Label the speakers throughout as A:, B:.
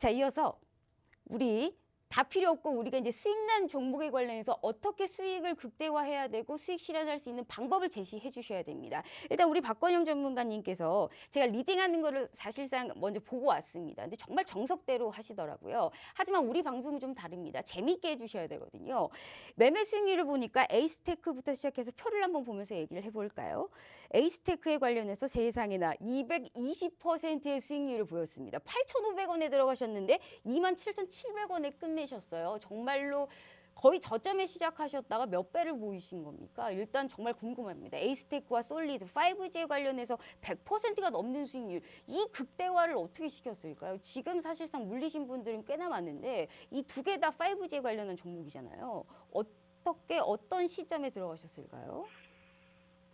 A: 자, 이어서 우리 다 필요 없고 우리가 이제 수익난 종목에 관련해서 어떻게 수익을 극대화해야 되고 수익 실현할 수 있는 방법을 제시해 주셔야 됩니다. 일단 우리 박건영 전문가님께서 제가 리딩하는 거를 사실상 먼저 보고 왔습니다. 근데 정말 정석대로 하시더라고요. 하지만 우리 방송은 좀 다릅니다. 재밌게 해주셔야 되거든요. 매매 수익률을 보니까 에이스테크부터 시작해서 표를 한번 보면서 얘기를 해볼까요? 에이스테크에 관련해서 세상에나 220%의 수익률을 보였습니다. 8,500원에 들어가셨는데 27,700원에 끝내셨어요. 정말로 거의 저점에 시작하셨다가 몇 배를 보이신 겁니까? 일단 정말 궁금합니다. 에이스테크와 솔리드, 5G에 관련해서 100%가 넘는 수익률, 이 극대화를 어떻게 시켰을까요? 지금 사실상 물리신 분들은 꽤나 많은데 이 두 개 다 5G에 관련한 종목이잖아요. 어떻게 어떤 시점에 들어가셨을까요?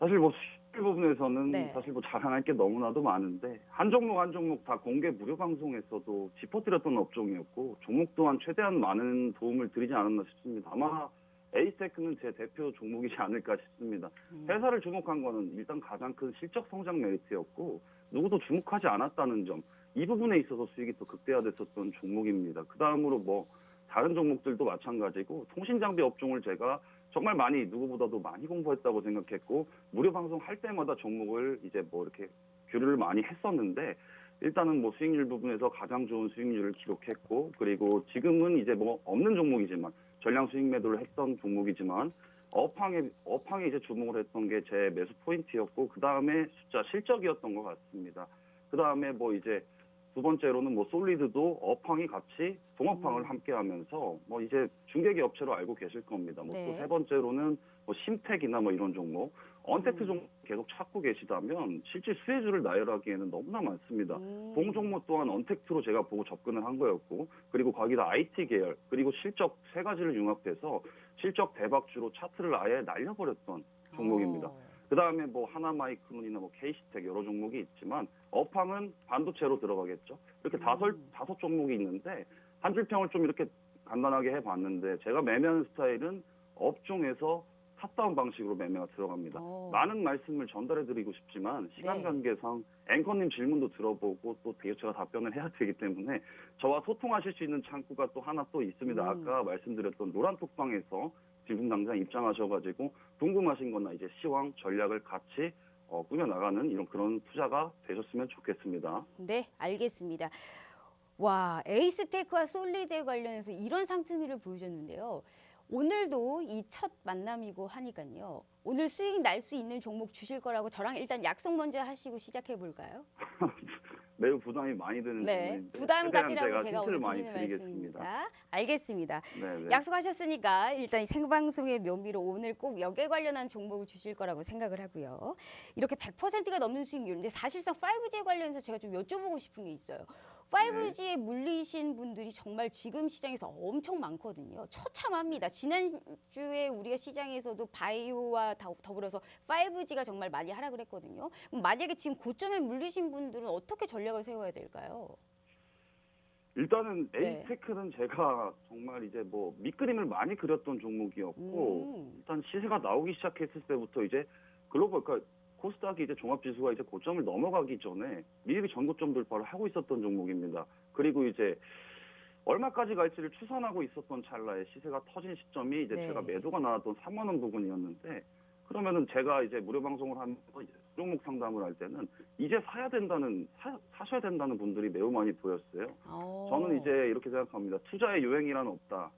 B: 사실 뭐 수익 부분에서는
A: 네.
B: 사실 뭐 자랑할 게 너무나도 많은데 한 종목 한 종목 다 공개 무료 방송에서도 짚어드렸던 업종이었고 종목 또한 최대한 많은 도움을 드리지 않았나 싶습니다. 아마 에이스테크는 제 대표 종목이지 않을까 싶습니다.
A: 음.
B: 회사를 주목한 거는 일단 가장 큰 실적 성장 메리트였고 누구도 주목하지 않았다는 점 이 부분에 있어서 수익이 또 극대화됐었던 종목입니다. 그 다음으로 뭐 다른 종목들도 마찬가지고 통신 장비 업종을 제가 정말 많이 누구보다도 많이 공부했다고 생각했고 무료 방송 할 때마다 종목을 이제 뭐 이렇게 교류를 많이 했었는데 일단은 뭐 수익률 부분에서 가장 좋은 수익률을 기록했고 그리고 지금은 이제 뭐 없는 종목이지만 전량 수익 매도를 했던 종목이지만 업황에 업황에 이제 주목을 했던 게 제 매수 포인트였고 그 다음에 숫자 실적이었던 것 같습니다. 그 다음에 뭐 이제 두 번째로는 뭐 솔리드도 업황이 같이 동업황을
A: 음.
B: 함께 하면서 뭐 이제 중개기 업체로 알고 계실 겁니다. 뭐
A: 네.
B: 또세 번째로는 뭐 심택이나 뭐 이런 종목 언택트
A: 음.
B: 종목 계속 찾고 계시다면 실제 수혜주를 나열하기에는 너무나 많습니다.
A: 음.
B: 동 종목 또한 언택트로 제가 보고 접근을 한 거였고 그리고 거기다 IT 계열 그리고 실적 세 가지를 융합해서 실적 대박주로 차트를 아예 날려버렸던 종목입니다.
A: 어.
B: 그 다음에 뭐 하나마이크론이나 뭐 케이시텍 여러 종목이 있지만 업황은 반도체로 들어가겠죠. 이렇게
A: 음.
B: 다섯 다섯 종목이 있는데 한 줄평을 좀 이렇게 간단하게 해봤는데 제가 매매하는 스타일은 업종에서 탑다운 방식으로 매매가 들어갑니다.
A: 어.
B: 많은 말씀을 전달해드리고 싶지만 시간
A: 네.
B: 관계상 앵커님 질문도 들어보고 또 제가 답변을 해야 되기 때문에 저와 소통하실 수 있는 창구가 또 하나 또 있습니다.
A: 음.
B: 아까 말씀드렸던 노란 톡방에서 지금 당장 입장하셔가지고 궁금하신 거나 이제 시황 전략을 같이 어, 꾸며나가는 이런 그런 투자가 되셨으면 좋겠습니다.
A: 네, 알겠습니다. 와, 에이스테크와 솔리드에 관련해서 이런 상승률을 보여줬는데요. 오늘도 이 첫 만남이고 하니까요. 오늘 수익 날 수 있는 종목 주실 거라고 저랑 일단 약속 먼저 하시고 시작해 볼까요?
B: 매우 부담이 많이 드는
A: 네,
B: 질문인데
A: 부담 가지라고 제가 오늘
B: 많이
A: 드리는
B: 드리겠습니다.
A: 말씀입니다. 알겠습니다.
B: 네, 네.
A: 약속하셨으니까 일단 이 생방송의 묘미로 오늘 꼭 여기에 관련한 종목을 주실 거라고 생각을 하고요. 이렇게 100%가 넘는 수익률인데 사실상 5G에 관련해서 제가 좀 여쭤보고 싶은 게 있어요. 5G에 물리신 분들이 정말 지금 시장에서 엄청 많거든요. 처참합니다. 지난주에 우리가 시장에서도 바이오와 더- 더불어서 5G가 정말 많이 하락을 했거든요. 만약에 지금 고점에 물리신 분들은 어떻게 전략을 세워야 될까요?
B: 일단은
A: 네.
B: 에이테크는 제가 정말 이제 뭐 밑그림을 많이 그렸던 종목이었고
A: 음.
B: 일단 시세가 나오기 시작했을 때부터 이제 글로벌 그러니까 코스닥이 이제 종합지수가 이제 고점을 넘어가기 전에 미리 전고점 돌파를 하고 있었던 종목입니다. 그리고 이제 얼마까지 갈지를 추산하고 있었던 찰나에 시세가 터진 시점이 이제
A: 네.
B: 제가 매도가 나왔던 3만 원 부근이었는데 그러면은 제가 이제 무료 방송을 하면서 이제 종목 상담을 할 때는 이제 사야 된다는 사, 사셔야 된다는 분들이 매우 많이 보였어요.
A: 어.
B: 저는 이제 이렇게 생각합니다. 투자의 유행이란 없다.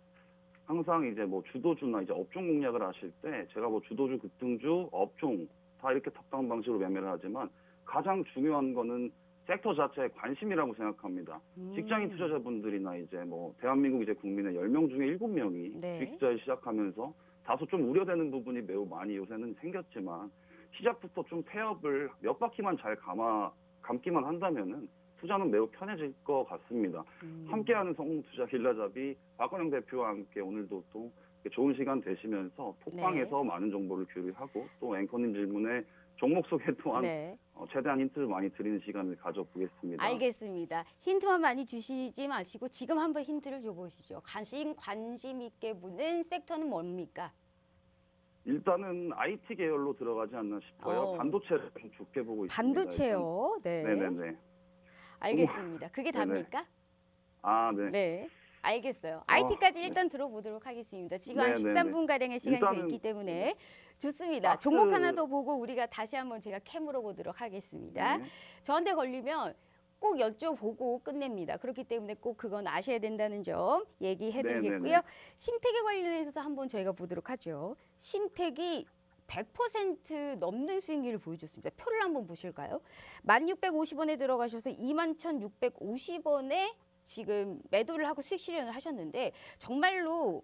B: 항상 이제 뭐 주도주나 이제 업종 공략을 하실 때 제가 뭐 주도주, 급등주, 업종 다 이렇게 탑다운 방식으로 매매를 하지만 가장 중요한 거는 섹터 자체의 관심이라고 생각합니다.
A: 음.
B: 직장인 투자자분들이나 이제 뭐 대한민국 이제 국민의 10명 중에 7명이
A: 네.
B: 주식 투자를 시작하면서 다소 좀 우려되는 부분이 매우 많이 요새는 생겼지만 시작부터 좀 태엽을 몇 바퀴만 잘 감아 감기만 한다면은 투자는 매우 편해질 것 같습니다.
A: 음.
B: 함께하는 성공 투자 길라잡이 박건영 대표와 함께 오늘도 또 좋은 시간 되시면서 톡방에서
A: 네.
B: 많은 정보를 교류하고 또 앵커님 질문에 종목 속에 또한
A: 네.
B: 어, 최대한 힌트를 많이 드리는 시간을 가져보겠습니다.
A: 알겠습니다. 힌트만 많이 주시지 마시고 지금 한번 힌트를 줘보시죠. 관심 관심 있게 보는 섹터는 뭡니까?
B: 일단은 IT 계열로 들어가지 않나 싶어요.
A: 어.
B: 반도체를 좀 좋게 보고 있습니다.
A: 반도체요. 네.
B: 네네네.
A: 알겠습니다. 그게
B: 네네.
A: 답니까?
B: 아, 네.
A: 네. 알겠어요. IT까지
B: 네.
A: 일단 들어보도록 하겠습니다. 지금 한
B: 네, 네,
A: 13분 가량의 시간이 더
B: 일단은
A: 있기 때문에 좋습니다.
B: 박스-
A: 종목 하나 더 보고 우리가 다시 한번 제가 캠으로 보도록 하겠습니다.
B: 네.
A: 저한테 걸리면 꼭 여쭤보고 끝냅니다. 그렇기 때문에 꼭 그건 아셔야 된다는 점 얘기해드리겠고요.
B: 네, 네, 네.
A: 심택에 관련해서 한번 저희가 보도록 하죠. 심택이 100% 넘는 수익률을 보여줬습니다. 표를 한번 보실까요? 1,650원에 들어가셔서 21,650원에 지금 매도를 하고 수익 실현을 하셨는데 정말로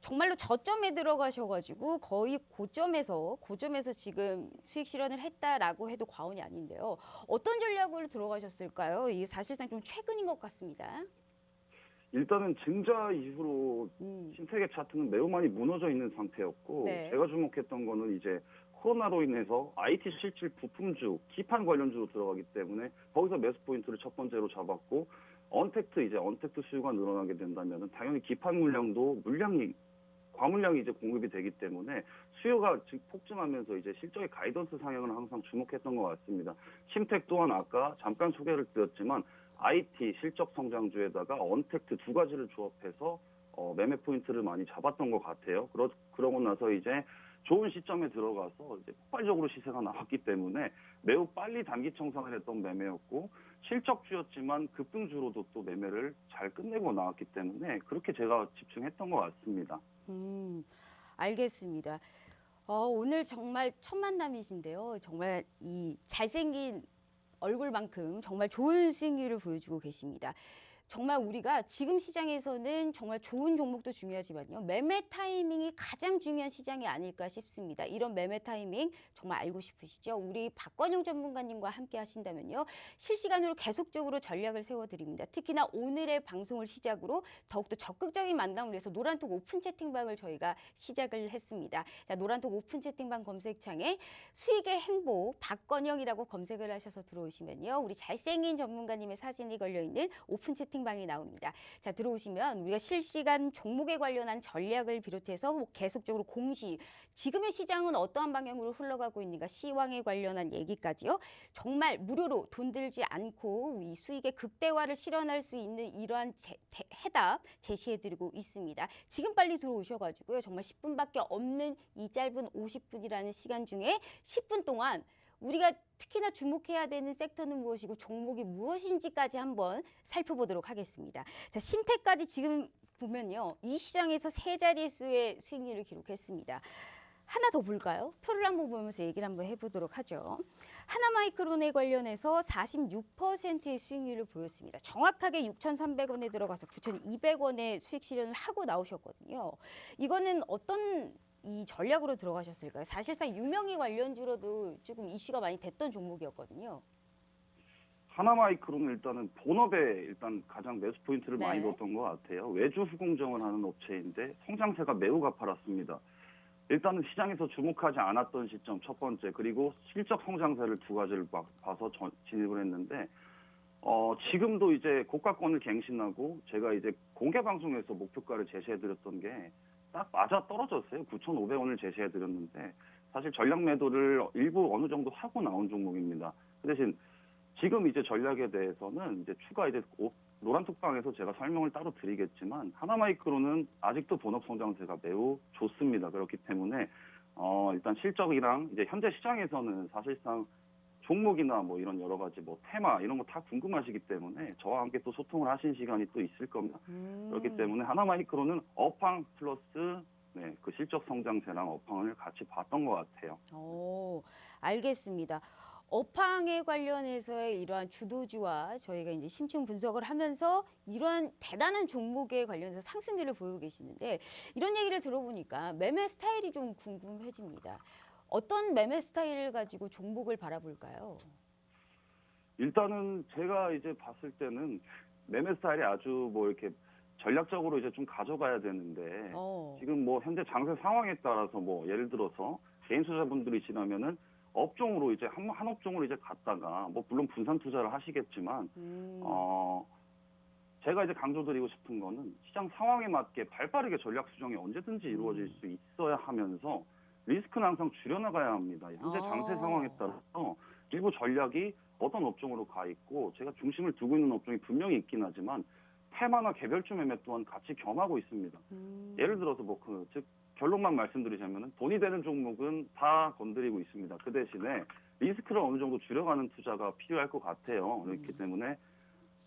A: 정말로 저점에 들어가셔가지고 거의 고점에서 고점에서 지금 수익 실현을 했다라고 해도 과언이 아닌데요. 어떤 전략으로 들어가셨을까요? 이게 사실상 좀 최근인 것 같습니다.
B: 일단은 증자 이후로
A: 음,
B: 신세계 차트는 매우 많이 무너져 있는 상태였고
A: 네.
B: 제가 주목했던 거는 이제 코로나로 인해서 IT 실질 부품주, 기판 관련주로 들어가기 때문에 거기서 매수 포인트를 첫 번째로 잡았고 언택트 이제 언택트 수요가 늘어나게 된다면 당연히 기판 물량도 물량이 과물량이 이제 공급이 되기 때문에 수요가 즉 폭증하면서 이제 실적의 가이던스 상향을 항상 주목했던 것 같습니다. 심텍 또한 아까 잠깐 소개를 드렸지만 IT 실적 성장주에다가 언택트 두 가지를 조합해서 어, 매매 포인트를 많이 잡았던 것 같아요. 그러, 그러고 나서 이제 좋은 시점에 들어가서 이제 폭발적으로 시세가 나왔기 때문에 매우 빨리 단기 청산을 했던 매매였고 실적주였지만 급등주로도 또 매매를 잘 끝내고 나왔기 때문에 그렇게 제가 집중했던 것 같습니다.
A: 음, 알겠습니다. 어, 오늘 정말 첫 만남이신데요. 정말 이 잘생긴 얼굴만큼 정말 좋은 수익률을 보여주고 계십니다. 정말 우리가 지금 시장에서는 정말 좋은 종목도 중요하지만요. 매매 타이밍이 가장 중요한 시장이 아닐까 싶습니다. 이런 매매 타이밍 정말 알고 싶으시죠? 우리 박건영 전문가님과 함께 하신다면요. 실시간으로 계속적으로 전략을 세워드립니다. 특히나 오늘의 방송을 시작으로 더욱더 적극적인 만남을 위해서 노란톡 오픈 채팅방을 저희가 시작을 했습니다. 자, 노란톡 오픈 채팅방 검색창에 수익의 행보 박건영이라고 검색을 하셔서 들어오시면요. 우리 잘생긴 전문가님의 사진이 걸려있는 오픈 채팅 방이 나옵니다. 자, 들어오시면 우리가 실시간 종목에 관련한 전략을 비롯해서 뭐 계속적으로 공시, 지금의 시장은 어떠한 방향으로 흘러가고 있는가, 시황에 관련한 얘기까지요. 정말 무료로 돈 들지 않고 이 수익의 극대화를 실현할 수 있는 이러한 제- 대- 해답 제시해드리고 있습니다. 지금 빨리 들어오셔가지고요. 정말 10분밖에 없는 이 짧은 50분이라는 시간 중에 10분 동안 우리가 특히나 주목해야 되는 섹터는 무엇이고 종목이 무엇인지까지 한번 살펴보도록 하겠습니다. 자, 심태까지 지금 보면요. 이 시장에서 세 자릿수의 수익률을 기록했습니다. 하나 더 볼까요? 표를 한번 보면서 얘기를 한번 해보도록 하죠. 하나마이크론에 관련해서 46%의 수익률을 보였습니다. 정확하게 6,300원에 들어가서 9,200원의 수익 실현을 하고 나오셨거든요. 이거는 어떤 이 전략으로 들어가셨을까요? 사실상 유명희 관련주로도 조금 이슈가 많이 됐던 종목이었거든요.
B: 하나마이크로는 일단은 본업에 일단 가장 매수 포인트를
A: 네.
B: 많이 뒀던 것 같아요. 외주 후공정을 하는 업체인데 성장세가 매우 가파랐습니다. 일단은 시장에서 주목하지 않았던 시점 첫 번째 그리고 실적 성장세를 두 가지를 봐- 봐서 전- 진입을 했는데 어, 지금도 이제 고가권을 갱신하고 제가 이제 공개 방송에서 목표가를 제시해드렸던 게 딱 맞아 떨어졌어요. 9,500원을 제시해 드렸는데 사실 전략 매도를 일부 어느 정도 하고 나온 종목입니다. 그 대신 지금 이제 전략에 대해서는 이제 추가 이제 오- 노란 톡방에서 제가 설명을 따로 드리겠지만 하나마이크로는 아직도 본업 성장세가 매우 좋습니다. 그렇기 때문에 어 일단 실적이랑 이제 현재 시장에서는 사실상 종목이나 뭐 이런 여러 가지 뭐 테마 이런 거 다 궁금하시기 때문에 저와 함께 또 소통을 하신 시간이 또 있을 겁니다.
A: 음.
B: 그렇기 때문에 하나마이크로는 업황 플러스 네, 그 실적 성장세랑 업황을 같이 봤던 것 같아요.
A: 오, 알겠습니다. 업황에 관련해서의 이러한 주도주와 저희가 이제 심층 분석을 하면서 이러한 대단한 종목에 관련해서 상승률을 보이고 계시는데 이런 얘기를 들어보니까 매매 스타일이 좀 궁금해집니다. 어떤 매매 스타일을 가지고 종목을 바라볼까요?
B: 일단은 제가 이제 봤을 때는 매매 스타일이 아주 뭐 이렇게 전략적으로 이제 좀 가져가야 되는데
A: 어,
B: 지금 뭐 현재 장세 상황에 따라서 뭐 예를 들어서 개인 투자분들이시라면은 업종으로 이제 한, 한 업종으로 이제 갔다가 뭐 물론 분산 투자를 하시겠지만
A: 음,
B: 어 제가 이제 강조드리고 싶은 거는 시장 상황에 맞게 발빠르게 전략 수정이 언제든지 이루어질
A: 음.
B: 수 있어야 하면서 리스크는 항상 줄여나가야 합니다. 현재
A: 아.
B: 장세 상황에 따라서 일부 전략이 어떤 업종으로 가 있고 제가 중심을 두고 있는 업종이 분명히 있긴 하지만 테마나 개별주 매매 또한 같이 겸하고 있습니다.
A: 음.
B: 예를 들어서 뭐 그 즉 결론만 말씀드리자면 돈이 되는 종목은 다 건드리고 있습니다. 그 대신에 리스크를 어느 정도 줄여가는 투자가 필요할 것 같아요. 그렇기
A: 음.
B: 때문에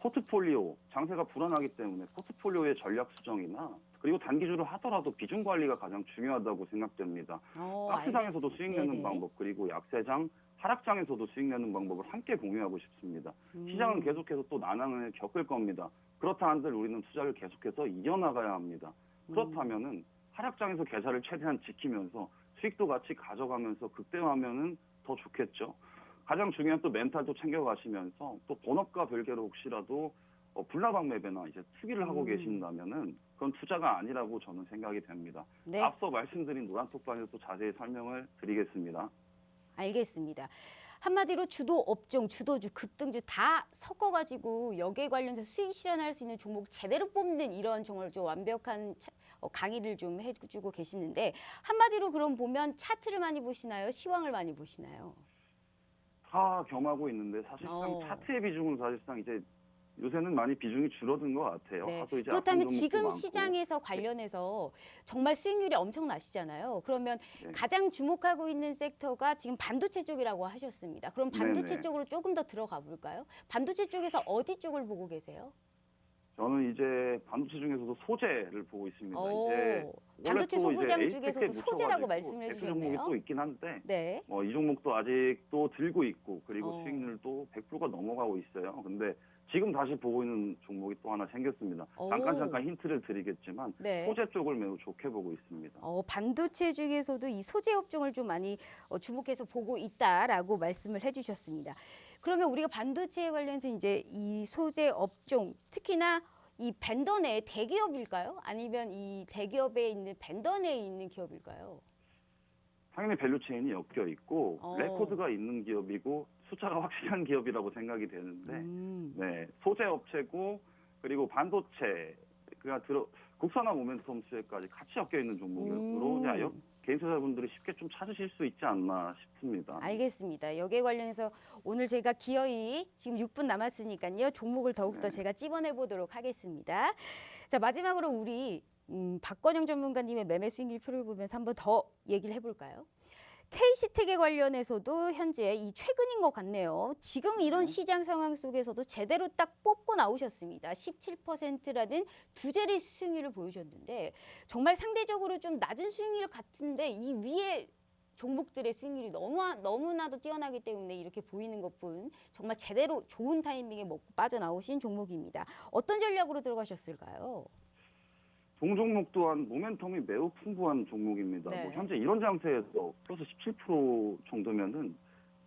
B: 포트폴리오 장세가 불안하기 때문에 포트폴리오의 전략 수정이나 그리고 단기주를 하더라도 비중 관리가 가장 중요하다고 생각됩니다.
A: 어,
B: 박스장에서도. 수익 내는. 방법 그리고 약세장 하락장에서도 수익 내는 방법을 함께 공유하고 싶습니다.
A: 음.
B: 시장은 계속해서 또 난항을 겪을 겁니다. 그렇다 한들 우리는 투자를 계속해서 이어나가야 합니다.
A: 음.
B: 그렇다면은 하락장에서 계좌를 최대한 지키면서 수익도 같이 가져가면서 극대화하면은 더 좋겠죠. 가장 중요한 또 멘탈도 챙겨가시면서 또 본업과 별개로 혹시라도 어, 불나방 매매나 이제 투기를 하고
A: 음.
B: 계신다면은 그건 투자가 아니라고 저는 생각이 됩니다.
A: 네.
B: 앞서 말씀드린 노란톡방에서 또 자세히 설명을 드리겠습니다.
A: 알겠습니다. 한마디로 주도 업종, 주도주, 급등주 다 섞어가지고 여기에 관련해서 수익 실현할 수 있는 종목 제대로 뽑는 이런 정말 좀 완벽한 차- 어, 강의를 좀 해주고 계시는데 한마디로 그럼 보면 차트를 많이 보시나요? 시황을 많이 보시나요?
B: 다 겸하고 있는데 사실상
A: 어.
B: 차트의 비중은 사실상 이제 요새는 많이 비중이 줄어든 것 같아요.
A: 네.
B: 하도 이제
A: 그렇다면 지금
B: 많고.
A: 시장에서 관련해서 정말 수익률이 엄청 나시잖아요. 그러면
B: 네.
A: 가장 주목하고 있는 섹터가 지금 반도체 쪽이라고 하셨습니다. 그럼 반도체
B: 네네.
A: 쪽으로 조금 더 들어가 볼까요? 반도체 쪽에서 어디 쪽을 보고 계세요?
B: 저는 이제 반도체 중에서도 소재를 보고 있습니다.
A: 오,
B: 이제
A: 반도체 소부장 중에서도 소재라고
B: 종목이
A: 해주셨네요.
B: 또 있긴 한데
A: 네.
B: 어, 이 종목도 아직도 들고 있고 그리고
A: 어.
B: 수익률도 100%가 넘어가고 있어요. 근데 지금 다시 보고 있는 종목이 또 하나 생겼습니다.
A: 오.
B: 잠깐 잠깐 힌트를 드리겠지만
A: 네.
B: 소재 쪽을 매우 좋게 보고 있습니다.
A: 어, 반도체 중에서도 이 소재 업종을 좀 많이 어, 주목해서 보고 있다라고 말씀을 해주셨습니다. 그러면 우리가 반도체에 관련해서 이제 이 소재 업종 특히나 이 벤더 내 대기업일까요? 아니면 이 대기업에 있는 벤더 내에 있는 기업일까요?
B: 당연히 밸류체인이 엮여 있고
A: 어.
B: 레코드가 있는 기업이고 숫자가 확실한 기업이라고 생각이 되는데
A: 음.
B: 네, 소재 업체고 그리고 반도체 그가 들어 국산화 모멘텀 수혜까지 같이 엮여 있는 종목으로
A: 음.
B: 이제 여- 개인 투자자분들이 쉽게 좀 찾으실 수 있지 않나 싶습니다.
A: 알겠습니다. 여기에 관련해서 오늘 제가 기어이 지금 6분 남았으니까요. 종목을 더욱더
B: 네.
A: 제가 찝어내 보도록 하겠습니다. 자 마지막으로 우리 음, 박건영 전문가님의 매매 수익률 표를 보면서 한번 더 얘기를 해볼까요? K시텍에 관련해서도 현재 이 최근인 것 같네요. 지금 이런
B: 네.
A: 시장 상황 속에서도 제대로 딱 뽑고 나오셨습니다. 17%라는 두 자리 수익률을 보여줬는데 정말 상대적으로 좀 낮은 수익률 같은데 이 위에 종목들의 수익률이 너무 너무나도 뛰어나기 때문에 이렇게 보이는 것뿐 정말 제대로 좋은 타이밍에 먹고 빠져나오신 종목입니다. 어떤 전략으로 들어가셨을까요?
B: 동종목 또한 모멘텀이 매우 풍부한 종목입니다.
A: 네.
B: 뭐 현재 이런 장세에서 플러스 17% 정도면은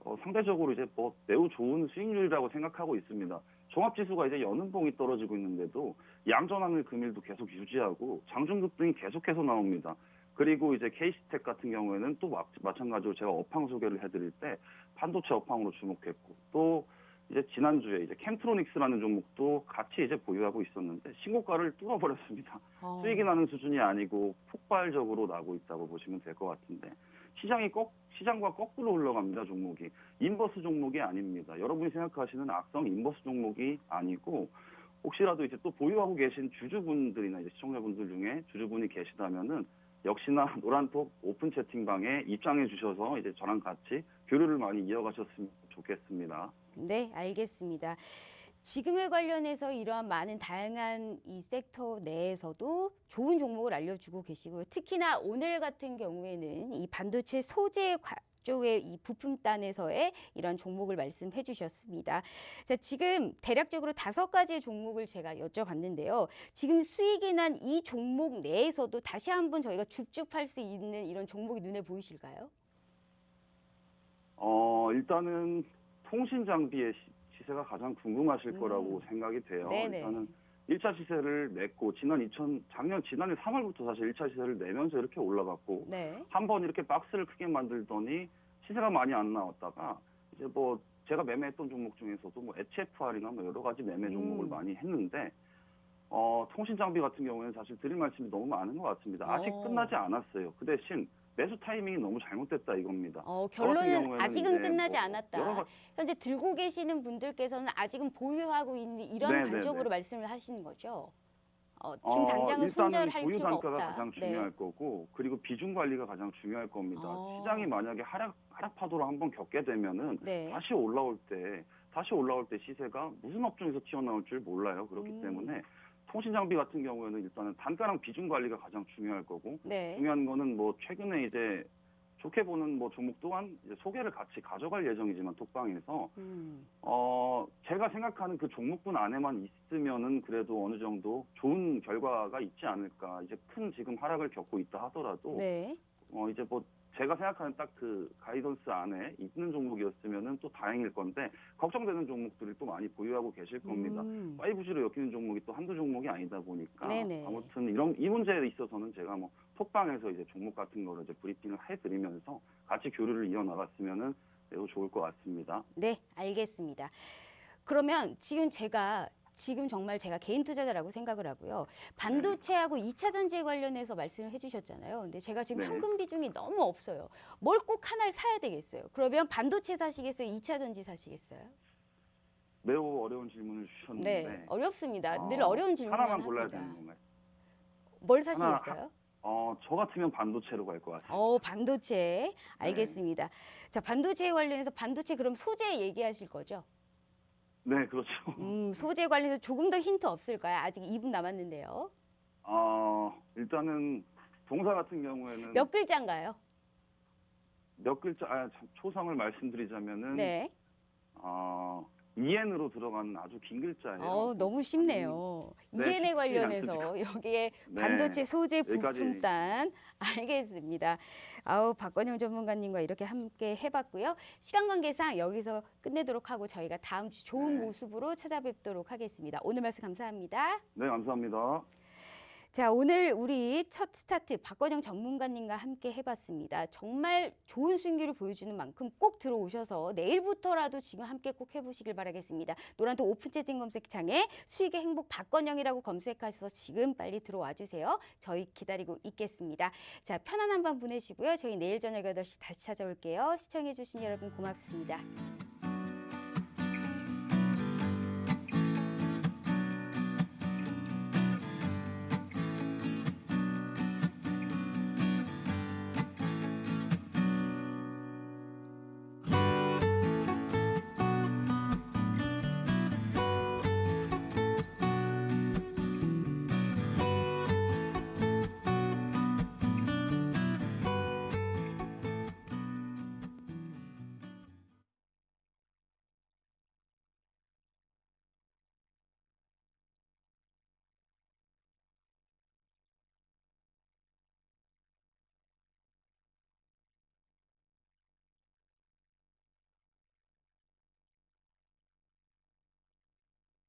B: 어, 상대적으로 이제 뭐 매우 좋은 수익률이라고 생각하고 있습니다. 종합지수가 이제 연은봉이 떨어지고 있는데도 양전환을 금일도 계속 유지하고 장중급 등이 계속해서 나옵니다. 그리고 이제 K스택 같은 경우에는 또 마, 마찬가지로 제가 업황 소개를 해드릴 때 반도체 업황으로 주목했고 또 이제 지난주에 이제 캠트로닉스라는 종목도 같이 이제 보유하고 있었는데 신고가를 뚫어버렸습니다.
A: 어.
B: 수익이 나는 수준이 아니고 폭발적으로 나고 있다고 보시면 될 것 같은데 시장이 거, 시장과 거꾸로 흘러갑니다 종목이 인버스 종목이 아닙니다. 여러분이 생각하시는 악성 인버스 종목이 아니고 혹시라도 이제 또 보유하고 계신 주주분들이나 이제 시청자분들 중에 주주분이 계시다면은 역시나 노란톡 오픈 채팅방에 입장해 주셔서 이제 저랑 같이 교류를 많이 이어가셨으면 좋겠습니다.
A: 네, 알겠습니다. 지금에 관련해서 이러한 많은 다양한 이 섹터 내에서도 좋은 종목을 알려주고 계시고요. 특히나 오늘 같은 경우에는 이 반도체 소재 과- 쪽의 이 부품단에서의 이런 종목을 말씀해 주셨습니다. 자, 지금 대략적으로 다섯 가지의 종목을 제가 여쭤봤는데요. 지금 수익이 난 이 종목 내에서도 다시 한번 저희가 줍줍할 수 있는 이런 종목이 눈에 보이실까요?
B: 어, 일단은 통신 장비의 시, 세가 가장 궁금하실
A: 음.
B: 거라고 생각이 돼요.
A: 네네.
B: 일단은 1차 시세를 냈고 지난 2000 작년 지난해 3월부터 사실 1차 시세를 내면서 이렇게 올라갔고
A: 네.
B: 한 번 이렇게 박스를 크게 만들더니 시세가 많이 안 나왔다가 이제 뭐 제가 매매했던 종목 중에서도 뭐 HFR이나 뭐 여러 가지 매매 종목을
A: 음.
B: 많이 했는데 어, 통신 장비 같은 경우에는 사실 드릴 말씀이 너무 많은 것 같습니다. 아직
A: 어.
B: 끝나지 않았어요. 그 대신 매수 타이밍이 너무 잘못됐다 이겁니다.
A: 어, 결론은
B: 경우에는
A: 아직은
B: 이제
A: 끝나지
B: 뭐
A: 않았다.
B: 가-
A: 현재 들고 계시는 분들께서는 아직은 보유하고 있는 이런
B: 네, 네,
A: 관점으로
B: 네.
A: 말씀을 하시는 거죠. 어, 지금
B: 어,
A: 당장은
B: 일단은
A: 손절할
B: 보유
A: 필요가
B: 단가가
A: 없다.
B: 가장
A: 네.
B: 중요할 거고 그리고 비중 관리가 가장 중요할 겁니다.
A: 어.
B: 시장이 만약에 하락 하락 파도를 한번 겪게 되면은
A: 네.
B: 다시 올라올 때 다시 올라올 때 시세가 무슨 업종에서 튀어나올 줄 몰라요. 그렇기
A: 음.
B: 때문에 통신 장비 같은 경우에는 일단은 단가랑 비중 관리가 가장 중요할 거고
A: 네.
B: 중요한 거는 뭐 최근에 이제 좋게 보는 뭐 종목 또한 이제 소개를 같이 가져갈 예정이지만 톡방에서
A: 음.
B: 어 제가 생각하는 그 종목군 안에만 있으면은 그래도 어느 정도 좋은 결과가 있지 않을까 이제 큰 지금 하락을 겪고 있다 하더라도
A: 네.
B: 어 이제 뭐 제가 생각하는 딱 그 가이던스 안에 있는 종목이었으면은 또 다행일 건데 걱정되는 종목들을 또 많이 보유하고 계실 겁니다.
A: 음.
B: 5G로 엮이는 종목이 또 한두 종목이 아니다 보니까
A: 네네.
B: 아무튼 이런 이 문제에 있어서는 제가 뭐 톡방에서 이제 종목 같은 거를 이제 브리핑을 해드리면서 같이 교류를 이어나갔으면은 매우 좋을 것 같습니다.
A: 네, 알겠습니다. 그러면 지금 제가 지금 정말 제가 개인 투자자라고 생각을 하고요. 반도체하고 이차 전지에 관련해서 말씀을 해주셨잖아요. 근데 제가 지금
B: 네.
A: 현금 비중이 너무 없어요. 뭘 꼭 하나를 사야 되겠어요. 그러면 반도체 사시겠어요? 이차 전지 사시겠어요?
B: 매우 어려운 질문을
A: 네,
B: 주셨는데
A: 어렵습니다.
B: 어,
A: 늘 어려운 질문만
B: 하나만 골라야
A: 합니다.
B: 되는 건가요?
A: 뭘 사시겠어요?
B: 어, 저 같으면 반도체로 갈 것 같아요.
A: 어, 반도체. 알겠습니다. 자, 반도체에 관련해서 반도체 그럼 소재 얘기하실 거죠?
B: 네, 그렇죠.
A: 음, 소재 관련해서 조금 더 힌트 없을까요? 아직 2분 남았는데요.
B: 어, 일단은 동사 같은 경우에는
A: 몇 글자인가요?
B: 몇 글자, 아, 참, 초성을 말씀드리자면은
A: 네.
B: 어, EN으로 들어가는 아주 긴 글자예요.
A: 어, 너무 쉽네요.
B: 네,
A: EN에
B: 쉽지
A: 관련해서 여기에
B: 네.
A: 반도체 소재
B: 여기까지.
A: 부품단 알겠습니다. 아우 박건영 전문가님과 이렇게 함께 해봤고요. 시간 관계상 여기서 끝내도록 하고 저희가 다음 주 좋은
B: 네.
A: 모습으로 찾아뵙도록 하겠습니다. 오늘 말씀 감사합니다.
B: 네, 감사합니다.
A: 자, 오늘 우리 첫 스타트 박건영 전문가님과 함께 해봤습니다. 정말 좋은 수익률을 보여주는 만큼 꼭 들어오셔서 내일부터라도 지금 함께 꼭 해보시길 바라겠습니다. 노란톡 오픈 채팅 검색창에 수익의 행복 박건영이라고 검색하셔서 지금 빨리 들어와 주세요. 저희 기다리고 있겠습니다. 자, 편안한 밤 보내시고요. 저희 내일 저녁 8시 다시 찾아올게요. 시청해주신 여러분 고맙습니다.